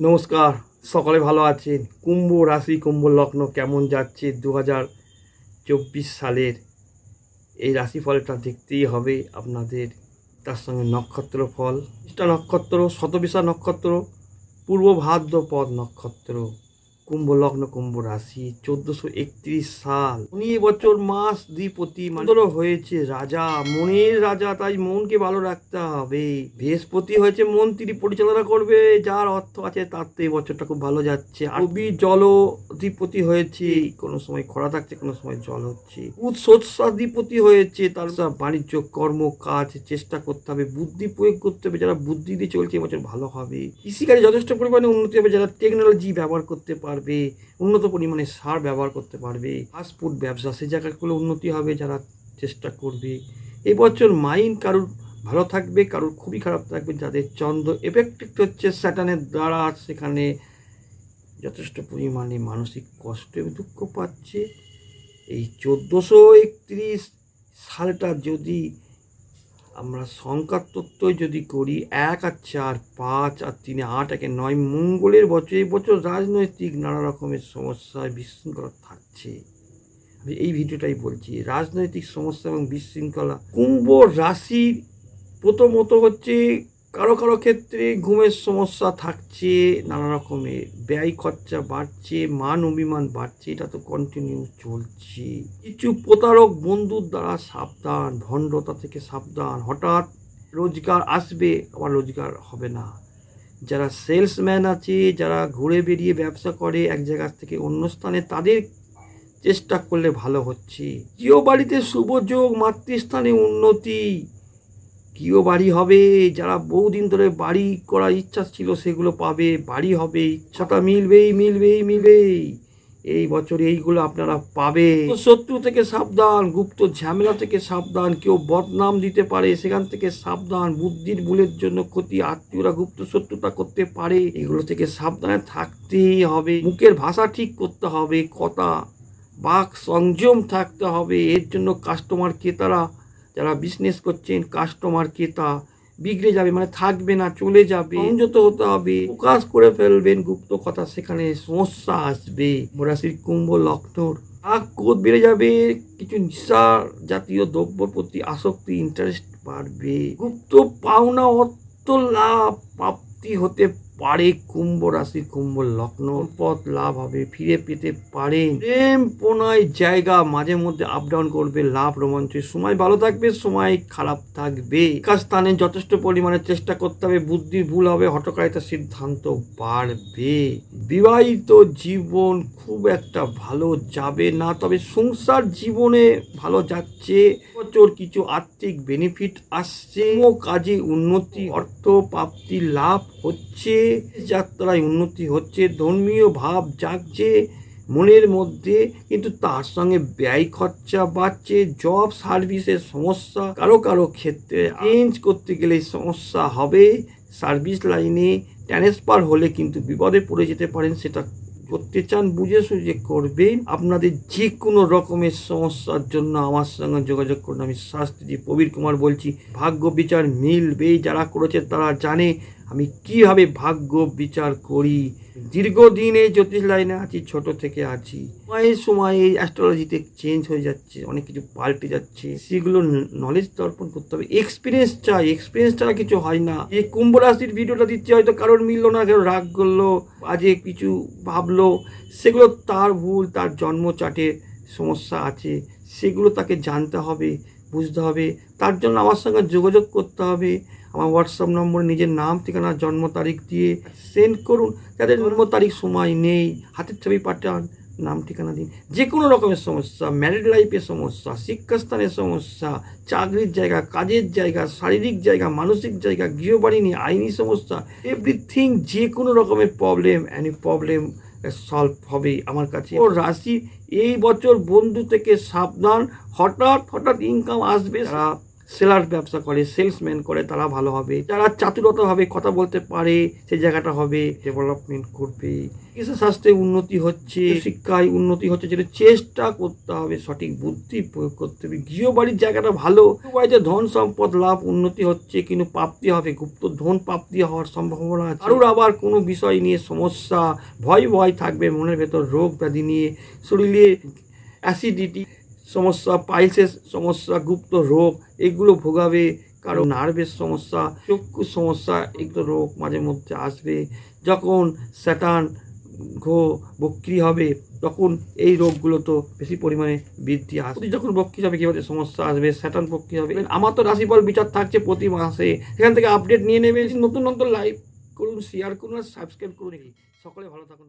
নমস্কার, সকলে ভালো আছেন? কুম্ভ রাশি, কুম্ভ লগ্ন কেমন যাচ্ছে দু হাজার চব্বিশ সালের? এই রাশি ফলটা দেখতেই হবে আপনাদের। তার সঙ্গে নক্ষত্র ফল। নক্ষত্র, শতবিশা নক্ষত্র, পূর্ব ভাদ্রপদ নক্ষত্র। কুম্ভ লগ্ন কুম্ভ রাশি, চোদ্দশো একত্রিশ সাল। উনি বছর মাস দ্বিপতি মাত্র হয়েছে রাজা, মনের রাজা, তাই মনকে ভালো রাখতে হবে। বৃহস্পতি হয়েছে মন তিনি পরিচালনা করবে, যার অর্থ আছে তার তো এই বছরটা খুব ভালো যাচ্ছে। রবি জল অধিপতি হয়েছে, কোনো সময় খরা থাকছে, কোনো সময় জল হচ্ছে। বুধ হয়েছে, তার বাণিজ্য, কর্ম, কাজ, চেষ্টা করতে হবে, বুদ্ধি প্রয়োগ করতে হবে, যারা বুদ্ধি দিয়ে চলছে এবছর ভালো হবে। কৃষিকাজে যথেষ্ট পরিমাণে উন্নতি হবে, যারা টেকনোলজি ব্যবহার করতে পারবে, উন্নত পরিমাণে সার ব্যবহার করতে পারবে ফাস্টফুড ব্যবসা সেই জায়গাগুলো উন্নতি হবে যারা চেষ্টা করবে। এবছর মাইন্ড কারুর ভালো থাকবে, কারুর খুবই খারাপ থাকবে, যাদের চন্দ্র এফেক্টেড হচ্ছে স্যাটানের দ্বারা সেখানে যথেষ্ট পরিমাণে মানসিক কষ্ট এবং দুঃখ পাচ্ছে। এই চোদ্দোশো একত্রিশ সালটা যদি আমরা সংখ্যার তত্ত্বই যদি করি, এক আর চার, পাঁচ আর তিনে আট, একে নয়, মঙ্গলের বছর, এই বছর রাজনৈতিক নানা রকমের সমস্যায় বিশৃঙ্খলা থাকছে। আমি এই ভিডিওটাই বলছি, রাজনৈতিক সমস্যা এবং বিশৃঙ্খলা। কুম্ভ রাশির প্রথমত হচ্ছে কারও কারও ক্ষেত্রে ঘুমের সমস্যা থাকছে, নানা রকমের ব্যয় খরচা বাড়ছে, মান অভিমান বাড়ছে, এটা তো কন্টিনিউ চলছে। কিছু প্রতারক বন্ধুর দ্বারা সাবধান, ভণ্ডতা থেকে সাবধান, হঠাৎ রোজগার আসবে, আবার রোজগার হবে না। যারা সেলসম্যান আছে, যারা ঘুরে বেরিয়ে ব্যবসা করে, এক জায়গা থেকে অন্য স্থানে, তাদের চেষ্টা করলে ভালো হচ্ছে। জিও বাড়িতে শুভ যোগ, মাতৃস্থানে উন্নতি। কিও বাড়ি হবে, যারা বহুদিন ধরে বাড়ি করার ইচ্ছা ছিল সেগুলো পাবে, বাড়ি হবে, ইচ্ছাটা মিলবেই মিলবেই মিলবেই। এই বছর এইগুলো আপনারা পাবে। শত্রু থেকে সাবধান, গুপ্ত ঝামেলা থেকে সাবধান, কেউ বদনাম দিতে পারে, সেখান থেকে সাবধান, বুদ্ধির ভুলের জন্য ক্ষতি, আত্মীয়রা গুপ্ত শত্রুতা করতে পারে, এগুলো থেকে সাবধানে থাকতেই হবে। মুখের ভাষা ঠিক করতে হবে, কথা, বাক, সংযম থাকতে হবে, এর জন্য কাস্টমার ক্রেতারা যারা বিজনেস করছেন কাস্টমার ক্রেতা বিগড়ে যাবে মানে থাকবে না, চলে যাবে সংযত হতে হবে, প্রকাশ করে ফেলবেন, গুপ্ত কথা, সেখানে সমস্যা আসবে। রাশির কুম্ভ লগ্নর আগ ক্রোধ বেড়ে যাবে, কিছু নিশা জাতীয় দ্রব্যর প্রতি আসক্তি ইন্টারেস্ট বাড়বে। গুপ্ত পাওনা, অর্থ লাভ, প্রাপ্তি হতে পারে কুম্ভ রাশি, কুম্ভ লগ্ন। পথ লাভ হবে, ফিরে পেতে পারেন। প্রেম পোনায় জায়গা, মাঝে মধ্যে আপ ডাউন করবে, লাভ রোমাঞ্চ। সময় ভালো থাকবে, সময় খারাপ থাকবে। কাজ স্থানে যথেষ্ট পরিমাণে চেষ্টা করতে হবে, বুদ্ধির ভুল হবে হটকারিতার সিদ্ধান্ত বাড়বে। বিবাহিত জীবন খুব একটা ভালো যাবে না, তবে সংসার জীবনে ভালো যাচ্ছে। প্রচুর কিছু আর্থিক বেনিফিট আসছে। কাজে উন্নতি, অর্থ প্রাপ্তি, লাভ হচ্ছে, যাত্রায় উন্নতি হচ্ছে, ধর্মীয় ভাব জাগছে, মনের মধ্যে কিন্তু তার সঙ্গে ব্যয় খরচা বাড়ছে জব সার্ভিসের সমস্যা কারও কারও ক্ষেত্রে চেঞ্জ করতে গেলে সমস্যা হবে। সার্ভিস লাইনে ট্রান্সফার হলে কিন্তু বিপদে পড়ে যেতে পারেন, সেটা করতে চান, বুঝে সুঝে করবেন। আপনাদের যে কোনো রকমের সমস্যার জন্য আমার সঙ্গে যোগাযোগ করুন। আমি শাস্ত্রী প্রবীর কুমার বলছি, ভাগ্য বিচার মিলবে যারা করেছে তারা জানে। আমি কীভাবে ভাগ্য বিচার করি? দীর্ঘদিনে জ্যোতিষ লাইনে আছি, ছোট থেকে আছি। সময়ে সময়ে অ্যাস্ট্রোলজিতে চেঞ্জ হয়ে যাচ্ছে, অনেক কিছু পাল্টে যাচ্ছে। সেগুলো নলেজ দর্পণ করতে হবে। এক্সপিরিয়েন্স চাই এক্সপিরিয়েন্স ছাড়া কিছু হয় না। এই কুম্ভ রাশির ভিডিওটা দিচ্ছে, হয়তো কারোর মিললো না কেউ রাগ করল আজে কিছু ভাবলো। সেগুলো তার ভুল, তার জন্ম চাটে সমস্যা আছে। সেগুলো তাকে জানতে হবে। বুঝতে হবে। তার জন্য আমার সঙ্গে যোগাযোগ করতে হবে। আমার হোয়াটসঅ্যাপ নম্বরে, নিজের নাম, ঠিকানা, জন্ম তারিখ দিয়ে সেন্ড করুন। যাদের জন্ম তারিখ, সময় নেই। হাতের ছবি পাঠান, নাম, ঠিকানা দিন। যে কোনো রকমের সমস্যা ম্যারিড লাইফের সমস্যা, শিক্ষাস্থানের সমস্যা, চাকরির জায়গা, কাজের জায়গা, শারীরিক জায়গা, মানসিক জায়গা, গৃহবাড়ি নিয়ে আইনি সমস্যা এভরিথিং যে কোনো রকমের প্রবলেম অ্যানি প্রবলেম সলভ হবে আমার কাছে। ও রাশি এই বছর বন্ধু থেকে সাবধান। হঠাৎ হঠাৎ ইনকাম আসবে সেলার ব্যবসা করে, সেলসম্যান করে, তারা ভালো হবে। যারা চাতুরতাভাবে কথা বলতে পারে, সেই জায়গাটা হবে। ডেভেলপমেন্ট করবে। চিকিৎসা স্বাস্থ্যে উন্নতি হচ্ছে, শিক্ষায় উন্নতি হচ্ছে, যেটা চেষ্টা করতে হবে, সঠিক বুদ্ধি প্রয়োগ করতে হবে। গৃহবাড়ির জায়গাটা ভালো। বাড়িতে ধন সম্পদ লাভ উন্নতি হচ্ছে, কিন্তু প্রাপ্তি হবে। গুপ্ত ধন প্রাপ্তি হওয়ার সম্ভাবনা আছে। কারোর আবার কোনো বিষয় নিয়ে সমস্যা, ভয় ভয় থাকবে, মনের ভেতর রোগ ব্যাধি নিয়ে। শরীরে অ্যাসিডিটি সমস্যা, পাইলসের সমস্যা, গুপ্ত রোগ, এগুলো ভোগাবে কারও নার্ভের সমস্যা চক্ষুর সমস্যা, এগুলো রোগ মাঝে মধ্যে আসবে। যখন স্যাটান ঘো বক্রি হবে, তখন এই রোগগুলো তো বেশি পরিমাণে বৃদ্ধি আসবে। যখন বক্রি হবে, কীভাবে সমস্যা আসবে স্যাটান বক্রি হবে, আমার তো রাশিফল বিচার থাকছে প্রতি মাসে। সেখান থেকে আপডেট নিয়ে নেবে নতুন নতুন লাইভ করুন শেয়ার করুন আর সাবস্ক্রাইব করুন। সকলে ভালো থাকুন